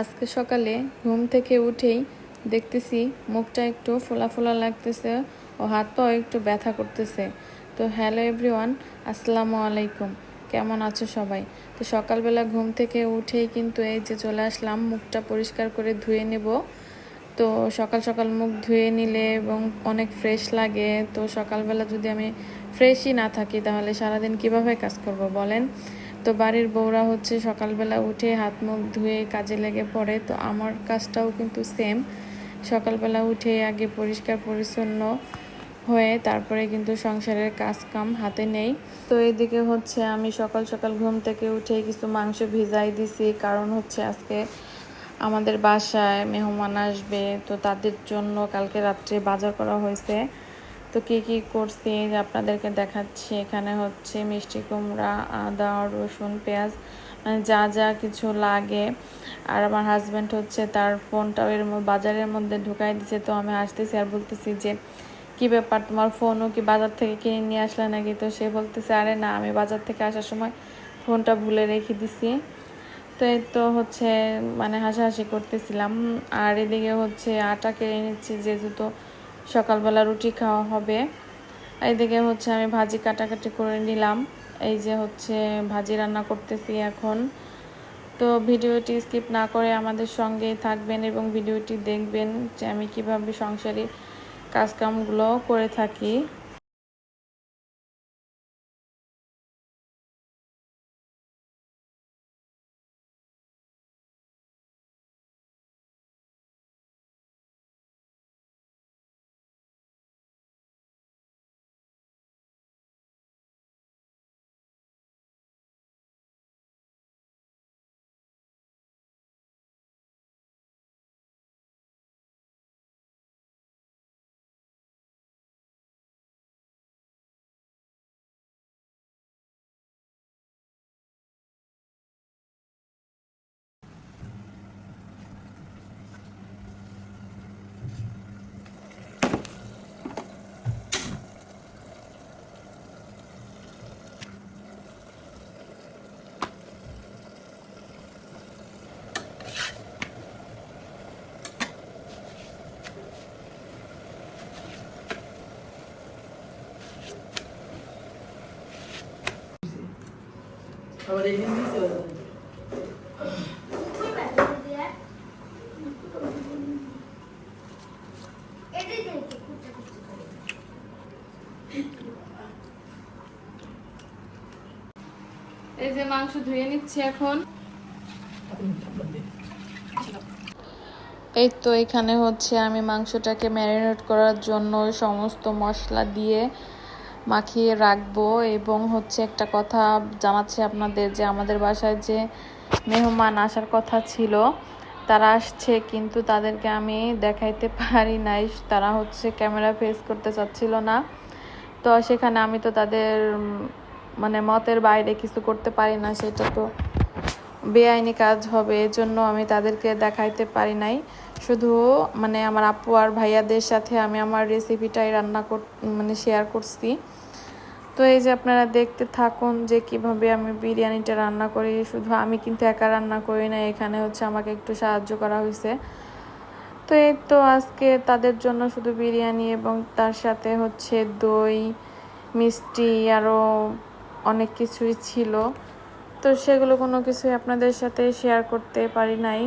আজকে সকালে ঘুম থেকে উঠেই দেখতেছি মুখটা একটু ফোলা ফোলা লাগতেছে ও হাত পাও একটু ব্যথা করতেছে। তো হ্যালো এভরিওয়ান, আসসালামু আলাইকুম। কেমন আছো সবাই? তো সকালবেলা ঘুম থেকে উঠেই কিন্তু এই যে চলে আসলাম, মুখটা পরিষ্কার করে ধুয়ে নেব। তো সকাল সকাল মুখ ধুয়ে নিলে এবং অনেক ফ্রেশ লাগে। তো সকালবেলা যদি আমি ফ্রেশই না থাকি তাহলে সারাদিন কীভাবে কাজ করব বলেন? তো বাড়ির বউরা হচ্ছে সকালবেলা উঠে হাত মুখ ধুয়ে কাজে লেগে পড়ে। তো আমার কাজটাও কিন্তু সেম সকালবেলা উঠে আগে পরিষ্কার পরিচ্ছন্ন হয়ে তারপরে কিন্তু সংসারের কাজ কাম হাতে নেই। তো এদিকে হচ্ছে আমি সকাল সকাল ঘুম থেকে উঠে কিছু মাংস ভিজাই দিছি। কারণ হচ্ছে আজকে আমাদের বাসায় মেহমান আসবে। তো তাদের জন্য কালকে রাত্রে বাজার করা হয়েছে। তো কী কী করছি? আপনাদেরকে দেখাচ্ছি, এখানে হচ্ছে মিষ্টি কুমড়া, আদা, রসুন, পেঁয়াজ মানে যা যা কিছু লাগে। আর আমার হাজব্যান্ড হচ্ছে তার ফোনটাও এর বাজারের মধ্যে ঢুকাই দিছে। তো আমি আসতেছি আর বলতেছি যে, কি ব্যাপার? তোমার ফোনও কি বাজার থেকে কিনে নিয়ে আসলে নাকি? তো সে বলতেছে, আরে না, আমি বাজার থেকে আসার সময় ফোনটা ভুলে রেখে দিছি। তো এই তো হচ্ছে মানে হাসাহাসি করতেছিলাম। আর এদিকে হচ্ছে আটা কেড়ে নিচ্ছি যেহেতু সকালবেলা রুটি খাওয়া হবে। এইদিকে হচ্ছে আমি ভাজি কাটাকাটি করে নিলাম। এই যে হচ্ছে ভাজি রান্না করতেছি এখন। তো ভিডিওটি স্কিপ না করে আমাদের সঙ্গে থাকবেন এবং ভিডিওটি দেখবেন যে আমি কীভাবে সংসারী কাজকামগুলো করে থাকি। আবার এই হিন্দি এই যে মাংস ধুয়ে নিচ্ছি এখন। এই তো এখানে হচ্ছে আমি মাংসটাকে ম্যারিনেট করার জন্য সমস্ত মশলা দিয়ে মাখিয়ে রাখব এবং হচ্ছে একটা কথা জানাচ্ছি আপনাদের যে আমাদের বাসায় যে মেহমান আসার কথা ছিল, তারা আসছে কিন্তু তাদেরকে আমি দেখাইতে পারি নাই। তারা হচ্ছে ক্যামেরা ফেস করতে চাচ্ছিল না। তো সেখানে আমি তো তাদের মানে মতের বাইরে কিছু করতে পারি না, সেটা তো বেআইনি কাজ হবে, এজন্য আমি তাদেরকে দেখাইতে পারি নাই। শুধু মানে আমার আপু আর ভাইয়াদের সাথে আমি আমার রেসিপিটাই রান্না কর মানে শেয়ার করছি। তো এই যে আপনারা দেখতে থাকুন যে কীভাবে আমি বিরিয়ানিটা রান্না করি। শুধু আমি কিন্তু একা রান্না করি না, এখানে হচ্ছে আমাকে একটু সাহায্য করা হয়েছে তো এই তো আজকে তাদের জন্য শুধু বিরিয়ানি এবং তার সাথে হচ্ছে দই, মিষ্টি আরও অনেক কিছুই ছিল। তো সেগুলো কোনো কিছুই আপনাদের সাথে শেয়ার করতে পারি নাই।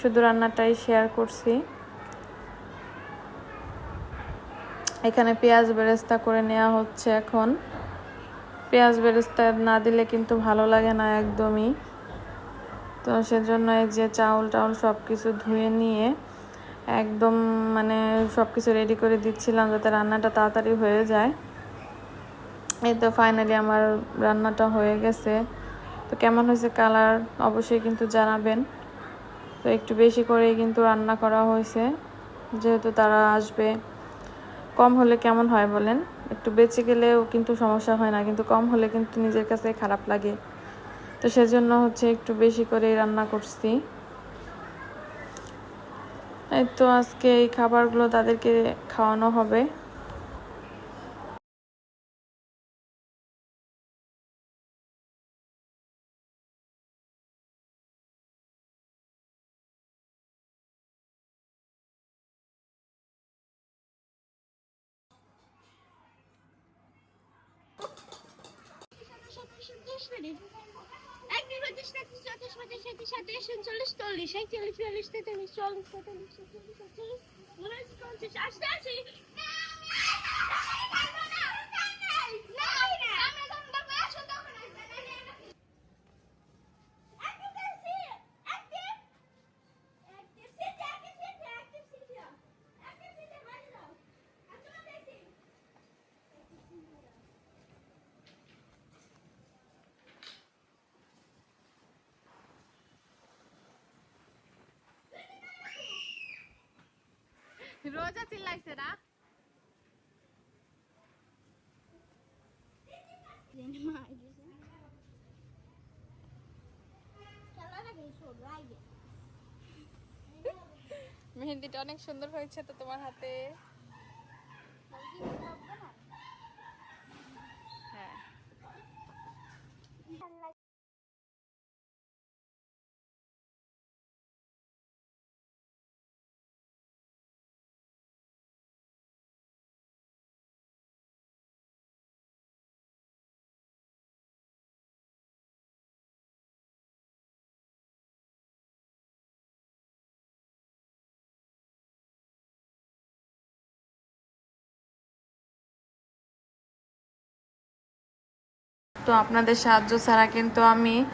শুধু রান্নাটাই শেয়ার করছি। এখানে পেঁয়াজ বেরেস্তা করে নেওয়া হচ্ছে এখন। পেঁয়াজ বেরেস্তা না দিলে কিন্তু ভালো লাগে না একদমই। তো সেজন্য এই যে চাউল টাউল সব কিছু ধুয়ে নিয়ে একদম মানে সব কিছু রেডি করে দিচ্ছিলাম যাতে রান্নাটা তাড়াতাড়ি হয়ে যায়। এই তো ফাইনালি আমার রান্নাটা হয়ে গেছে। তো কেমন হয়েছে কালার অবশ্যই কিন্তু জানাবেন। তো একটু বেশি করেই কিন্তু রান্না করা হয়েছে। যেহেতু তারা আসবে, কম হলে কেমন হয় বলেন? একটু বেঁচে গেলেও কিন্তু সমস্যা হয় না, কিন্তু কম হলে কিন্তু নিজের কাছে খারাপ লাগে। তো সেজন্য হচ্ছে একটু বেশি করে রান্না করছি। এই তো আজকে এই খাবারগুলো তাদেরকে খাওয়ানো হবে। তিরিশ মিনিট একদিন পঁচিশ পঁচিশ চৌত্রিশ পঁচিশ সাঁত্রিশ সাঁত্রিশ উনচল্লিশ চল্লিশ একচল্লিশ বিয়াল্লিশ তেতাল্লিশ চল্লিশ পঁয়তাল্লিশ উনআশি পঞ্চাশ আশি আশি রোজা চিল্লাইছে না? মেহেন্দিটা অনেক সুন্দর হয়েছে তো তোমার হাতে। তো আপনাদের সাহায্য ছাড়া কিন্তু আমি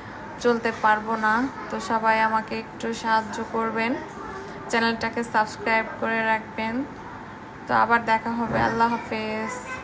চলতে পারব না। তো সবাই আমাকে একটু সাহায্য করবেন। চ্যানেলটাকে সাবস্ক্রাইব করে রাখবেন। তো আবার দেখা হবে। আল্লাহ হাফেজ।